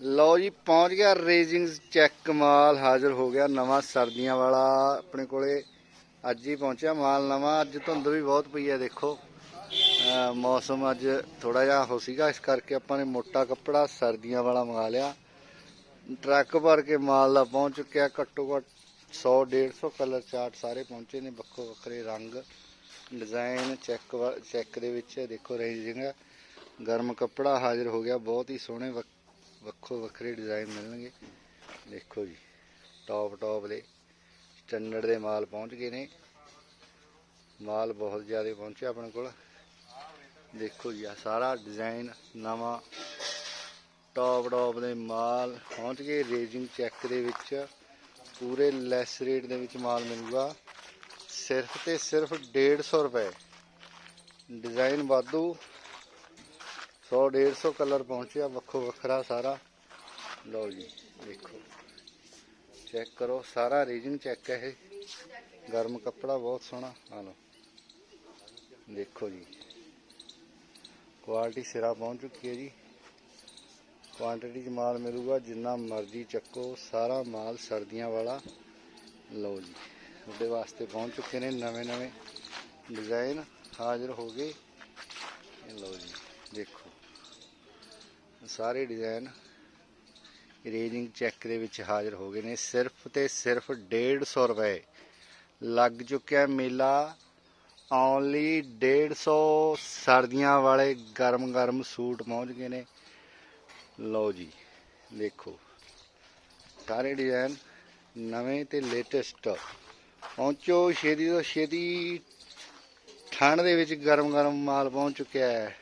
ਲਓ ਜੀ, ਪਹੁੰਚ ਗਿਆ ਰੇਜਿੰਗ ਚੈੱਕ ਮਾਲ, ਹਾਜ਼ਰ ਹੋ ਗਿਆ ਨਵਾਂ ਸਰਦੀਆਂ ਵਾਲਾ, ਆਪਣੇ ਕੋਲੇ ਅੱਜ ਹੀ ਪਹੁੰਚਿਆ ਮਾਲ ਨਵਾਂ, ਅੱਜ ਧੁੰਦ ਵੀ ਬਹੁਤ ਪਈ ਹੈ, ਦੇਖੋ। ਮੌਸਮ ਅੱਜ ਥੋੜਾ ਜਿਹਾ ਹੋ ਸੀਗਾ, ਇਸ ਕਰਕੇ ਆਪਾਂ ਨੇ ਮੋਟਾ ਕੱਪੜਾ ਸਰਦੀਆਂ ਵਾਲਾ ਮੰਗਾ ਲਿਆ। ਟਰੱਕ ਭਰ ਕੇ ਮਾਲ ਦਾ ਪਹੁੰਚ ਚੁੱਕਿਆ, ਘੱਟੋ ਘੱਟ 100 150 ਕਲਰ ਚਾਰਟ ਸਾਰੇ ਪਹੁੰਚੇ ਨੇ, ਵੱਖੋ ਵੱਖਰੇ ਰੰਗ ਡਿਜ਼ਾਈਨ ਚੈੱਕ ਚੈੱਕ ਦੇ ਵਿੱਚ, ਦੇਖੋ ਰੇਂਜਿੰਗ ਗਰਮ ਕੱਪੜਾ ਹਾਜ਼ਰ ਹੋ ਗਿਆ, ਬਹੁਤ ਹੀ ਸੋਹਣੇ ਵੱਖੋ ਵੱਖਰੇ ਡਿਜ਼ਾਈਨ ਮਿਲਣਗੇ। ਦੇਖੋ ਜੀ ਟੌਪ ਟੌਪ ਦੇ ਸਟੈਂਡਰਡ ਦੇ ਮਾਲ ਪਹੁੰਚ ਗਏ ਨੇ। ਮਾਲ ਬਹੁਤ ਜ਼ਿਆਦਾ ਪਹੁੰਚਿਆ ਆਪਣੇ ਕੋਲ। ਦੇਖੋ ਜੀ ਆ ਸਾਰਾ ਡਿਜ਼ਾਈਨ ਨਵਾਂ ਟੌਪ ਟੌਪ ਦੇ ਮਾਲ ਪਹੁੰਚ ਗਏ। ਰੇਜਿੰਗ ਚੈੱਕ ਦੇ ਵਿੱਚ ਪੂਰੇ ਲੈਸ ਰੇਟ ਦੇ ਵਿੱਚ ਮਾਲ ਮਿਲੂਗਾ। ਸਿਰਫ ਤੇ ਸਿਰਫ 150 ਰੁਪਏ। ਡਿਜ਼ਾਈਨ ਵਾਧੂ। 100 150 ਕਲਰ ਪਹੁੰਚਿਆ, ਵੱਖੋ ਵੱਖਰਾ ਸਾਰਾ। ਲਓ ਜੀ, ਦੇਖੋ। ਚੈੱਕ ਕਰੋ, ਸਾਰਾ ਰੀਜਨ ਚੈੱਕ ਹੈ ਇਹ। ਗਰਮ ਕੱਪੜਾ ਬਹੁਤ ਸੋਹਣਾ, ਆ ਲਓ। ਦੇਖੋ ਜੀ। ਕੁਆਲਿਟੀ ਸਿਰਾ ਪਹੁੰਚ ਚੁੱਕੀ ਹੈ ਜੀ। ਕੁਆਂਟੀਟੀ 'ਚ ਮਾਲ ਮਿਲੂਗਾ, ਜਿੰਨਾ ਮਰਜ਼ੀ ਚੱਕੋ, ਸਾਰਾ ਮਾਲ ਸਰਦੀਆਂ ਵਾਲਾ। ਲਓ ਜੀ, ਉਹਦੇ ਵਾਸਤੇ ਪਹੁੰਚ ਚੁੱਕੇ ਨੇ ਨਵੇਂ ਨਵੇਂ ਡਿਜ਼ਾਈਨ, ਹਾਜ਼ਰ ਹੋ ਗਏ। ਲਓ ਜੀ, ਦੇਖੋ। ਸਾਰੇ ਡਿਜ਼ਾਈਨ ਰੇਜਿੰਗ ਚੈੱਕ ਦੇ ਵਿੱਚ ਹਾਜ਼ਰ ਹੋ ਗਏ ਨੇ। ਸਿਰਫ ਤੇ ਸਿਰਫ 150 ਰੁਪਏ ਲੱਗ ਚੁੱਕਿਆ ਮੇਲਾ। ਓਨਲੀ 150 ਸਰਦੀਆਂ ਵਾਲੇ ਗਰਮ ਗਰਮ ਸੂਟ ਪਹੁੰਚ ਗਏ ਨੇ। ਲਓ ਜੀ, ਦੇਖੋ। ਸਾਰੇ ਡਿਜ਼ਾਈਨ ਨਵੇਂ ਤੇ ਲੇਟੈਸਟ ਪਹੁੰਚੋ, ਛੇਤੀ ਤੋਂ ਛੇਤੀ ਠੰਡ ਦੇ ਵਿੱਚ ਗਰਮ ਗਰਮ ਮਾਲ ਪਹੁੰਚ ਚੁੱਕਿਆ ਹੈ।